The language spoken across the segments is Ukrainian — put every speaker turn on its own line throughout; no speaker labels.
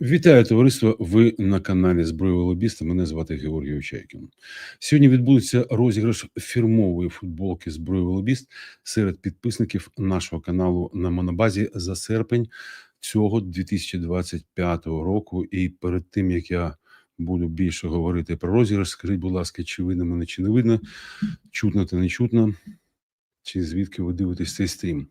Вітаю товариство. Ви на каналі Збройовий лобіста. Мене звати Георгій Очайкін. Сьогодні відбудеться розіграш фірмової футболки Збройовий лобіст серед підписників нашого каналу на Монобазі за серпень цього 2025 року. І перед тим як я буду більше говорити про розіграш, скажіть, будь ласка, чи видно мене, чи не видно, чутно та не чутно, чи звідки ви дивитесь цей стрім?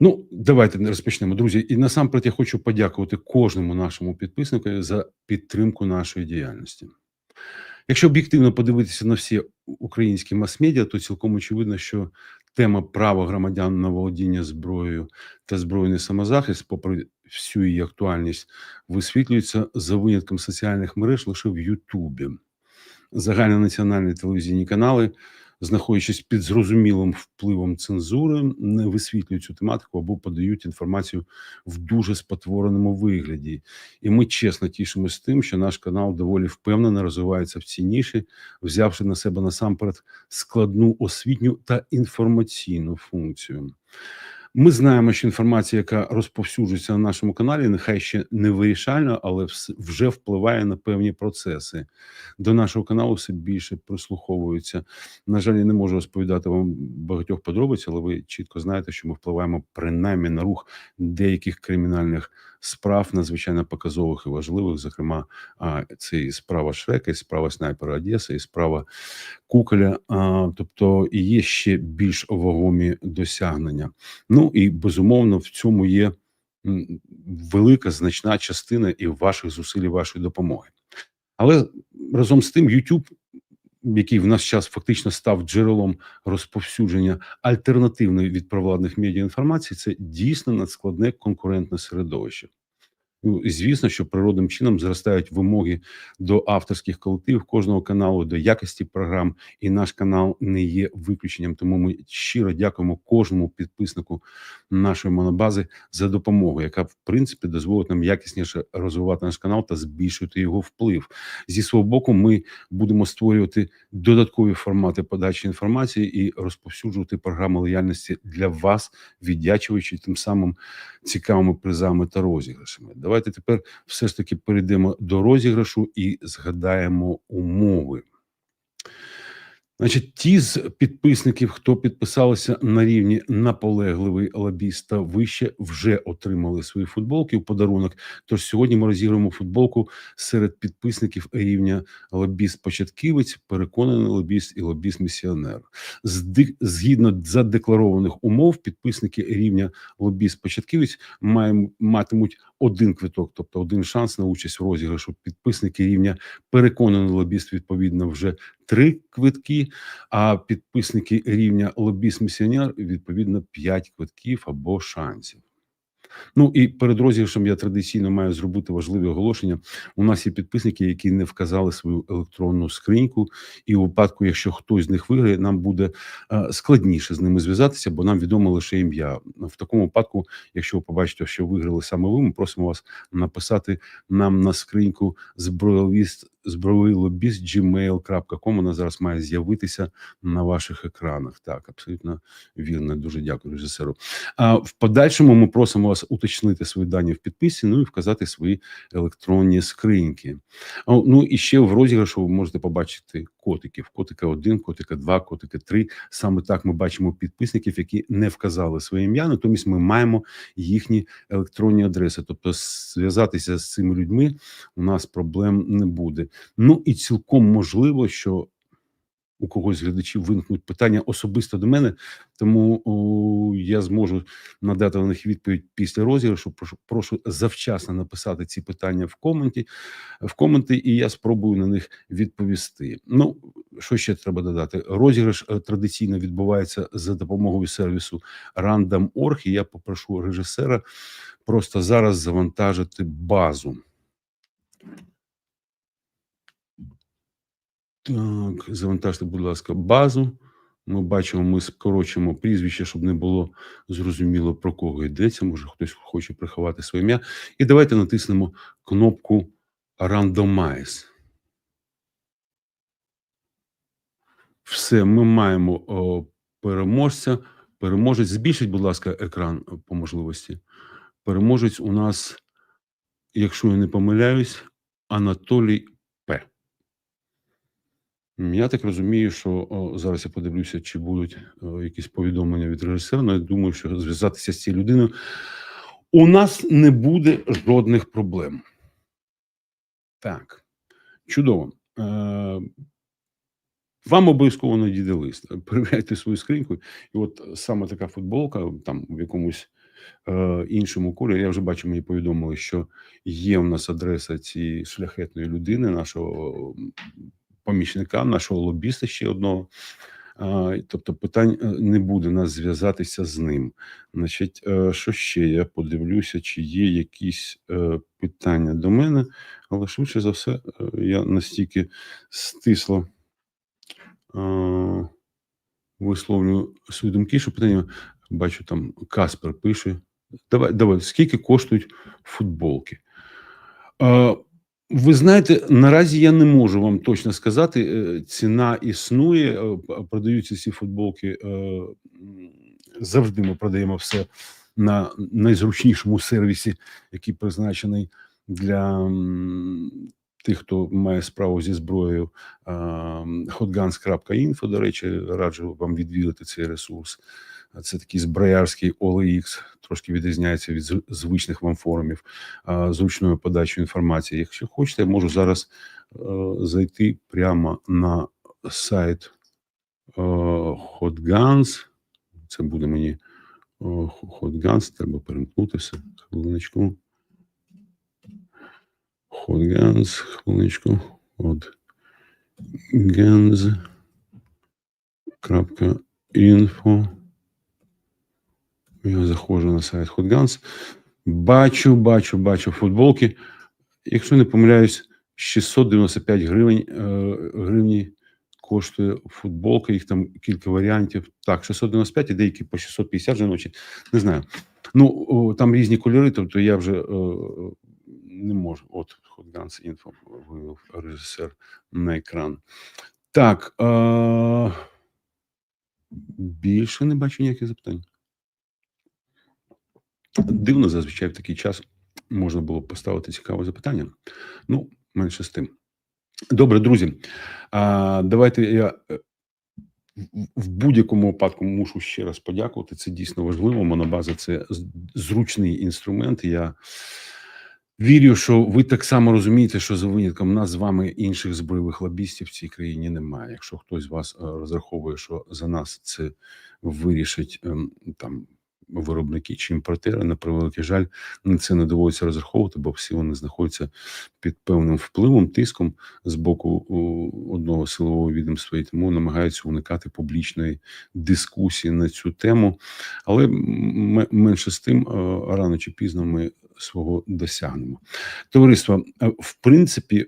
Ну, давайте розпочнемо, друзі. І насамперед я хочу подякувати кожному нашому підписнику за підтримку нашої діяльності. Якщо об'єктивно подивитися на всі українські мас-медіа, то цілком очевидно, що тема права громадян на володіння зброєю та збройний самозахист, попри всю її актуальність, висвітлюється за винятком соціальних мереж лише в Ютубі. Загальнонаціональні телевізійні канали знаходячись під зрозумілим впливом цензури, не висвітлюють цю тематику або подають інформацію в дуже спотвореному вигляді. І ми чесно тішимося тим, що наш канал доволі впевнено розвивається в цій ніші, взявши на себе насамперед складну освітню та інформаційну функцію. Ми знаємо, що інформація, яка розповсюджується на нашому каналі, нехай ще не вирішальна, але вже впливає на певні процеси. До нашого каналу все більше прислуховуються. На жаль, я не можу розповідати вам багатьох подробиць, але ви чітко знаєте, що ми впливаємо принаймні на рух деяких кримінальних справ, надзвичайно показових і важливих. Зокрема, це і справа Шрека, і справа снайпера Одеси, і справа Куколя. Тобто є ще більш вагомі досягнення. Ну і безумовно в цьому є велика значна частина і ваших зусиль, і вашої допомоги. Але разом з тим, YouTube, який в наш час фактично став джерелом розповсюдження альтернативної від провладних медіа інформації, це дійсно надскладне конкурентне середовище. Ну, звісно, що природним чином зростають вимоги до авторських колективів кожного каналу, до якості програм, і наш канал не є виключенням. Тому ми щиро дякуємо кожному підписнику нашої монобази за допомогу, яка в принципі дозволить нам якісніше розвивати наш канал та збільшувати його вплив. Зі свого боку, ми будемо створювати додаткові формати подачі інформації і розповсюджувати програми лояльності для вас, віддячуючи тим самим цікавими призами та розіграшами. Давайте тепер все ж таки перейдемо до розіграшу і згадаємо умови. Значить, ті з підписників, хто підписалися на рівні наполегливий лобіст та вище, вже отримали свої футболки в подарунок. Тож сьогодні ми розіграємо футболку серед підписників рівня лобіст-початківець, переконаний лобіст і лобіст-місіонер. Згідно задекларованих умов, підписники рівня лобіст-початківець матимуть один квиток, тобто один шанс на участь в розіграшу. Підписники рівня переконаний лобіст відповідно вже три квитки. А підписники рівня лобіст-місіонер відповідно п'ять квитків або шансів. Ну і перед розіграшем я традиційно маю зробити важливі оголошення. У нас є підписники, які не вказали свою електронну скриньку, і у випадку, якщо хтось з них виграє, нам буде е, складніше з ними зв'язатися, бо нам відомо лише ім'я. В такому випадку, якщо ви побачите, що виграли саме ви, ми просимо вас написати нам на скриньку зброєвіст збройовий лобіст gmail.com, Вона зараз має з'явитися на ваших екранах. Так, абсолютно вірно. Дуже дякую режисеру. А в подальшому ми просимо вас уточнити свої дані в підписі, ну і вказати свої електронні скриньки. Ну і ще в розіграшу ви можете побачити котиків: котика 1, котика 2, котика 3. Саме так ми бачимо підписників, які не вказали своє ім'я. Натомість ми маємо їхні електронні адреси. Тобто, зв'язатися з цими людьми у нас проблем не буде. Ну і цілком можливо, що у когось глядачів виникнуть питання особисто до мене, тому о, я зможу надати на них відповідь після розіграшу. Прошу, прошу завчасно написати ці питання в коменті, в коменти, і я спробую на них відповісти. Ну що ще треба додати? Розіграш е, традиційно відбувається за допомогою сервісу Random.org, і Я попрошу режисера просто зараз завантажити базу. Так, завантажте, будь ласка, базу. Ми бачимо, ми скорочимо прізвище, щоб не було зрозуміло про кого йдеться. Може, хтось хоче приховати своє ім'я. І давайте натиснемо кнопку Randomize. Все, ми маємо о, переможця. Переможець. Збільшіть, будь ласка, екран по можливості. Переможець у нас якщо я не помиляюсь, Анатолій Я так розумію, що о, зараз я подивлюся, чи будуть о, якісь повідомлення від режисера. але Я думаю, що зв'язатися з цією людиною у нас не буде жодних проблем. Так, чудово. Е, вам обов'язково надійде лист. Перевіряйте свою скриньку. І от саме така футболка, там в якомусь е, іншому кольорі. Я вже бачу, мені повідомили, що є у нас адреса цієї шляхетної людини, нашого помічника, нашого лобіста ще одного. Тобто питань е, не буде нас зв'язатися з ним. Значить, е, що ще? Я подивлюся, чи є якісь е, питання до мене, але швидше за все, я настільки стисло висловлюю свої думки, що питання бачу там Каспер пише. Давай, давай, скільки коштують футболки? Ви знаєте, наразі я не можу вам точно сказати. е, Ціна існує, е, продаються ці футболки. е, Завжди ми продаємо все на найзручнішому сервісі, який призначений для тих, хто має справу зі зброєю. hotguns.info, до речі, раджу вам відвідати цей ресурс. Це такий зброярський OLX, трошки відрізняється від звичних вам форумів зручною подачою інформації. Якщо хочете, я можу зараз е, зайти прямо на сайт е, HotGuns. Це буде мені е, HotGuns, треба перемкнутися. Хвилиночку. HotGuns, хвилиночку. HotGuns.info. Я заходжу на сайт HotGuns. Бачу, бачу, бачу футболки. Якщо не помиляюсь, 695 гривень е, гривні коштує футболка. Їх там кілька варіантів. Так, 695 і деякі по 650 жіночі. Не знаю. Ну, там різні кольори, тобто я вже е, не можу. От HotGuns Info вивів режисер на екран. Так. Більше не бачу ніяких запитань. Дивно, зазвичай в такий час можна було поставити цікаве запитання. Ну, менше з тим. Добре, друзі. А, давайте я е, в- в будь-якому випадку мушу ще раз подякувати. Це дійсно важливо. Монобаза це зручний інструмент. Я вірю, що ви так само розумієте, що за винятком нас з вами інших збройових лобістів в цій країні немає. Якщо хтось з вас е, розраховує, що за нас це вирішить ем, там виробники чи імпортери, на превеликий жаль, на це не доводиться розраховувати, бо всі вони знаходяться під певним впливом, тиском з боку одного силового відомства, і тому намагаються уникати публічної дискусії на цю тему. Але менше з тим, е, рано чи пізно ми свого досягнемо. Товариство, е, в принципі,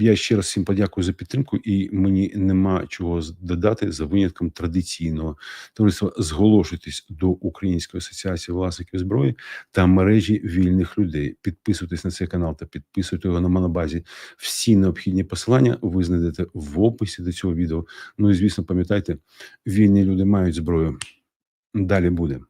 я ще раз всім подякую за підтримку, і мені нема чого додати за винятком традиційного товариство. Зголошуйтесь до Української асоціації власників зброї та мережі вільних людей. Підписуйтесь на цей канал та підписуйте його на монобазі. Всі необхідні посилання ви знайдете в описі до цього відео. Ну і звісно, пам'ятайте, вільні люди мають зброю. Далі буде.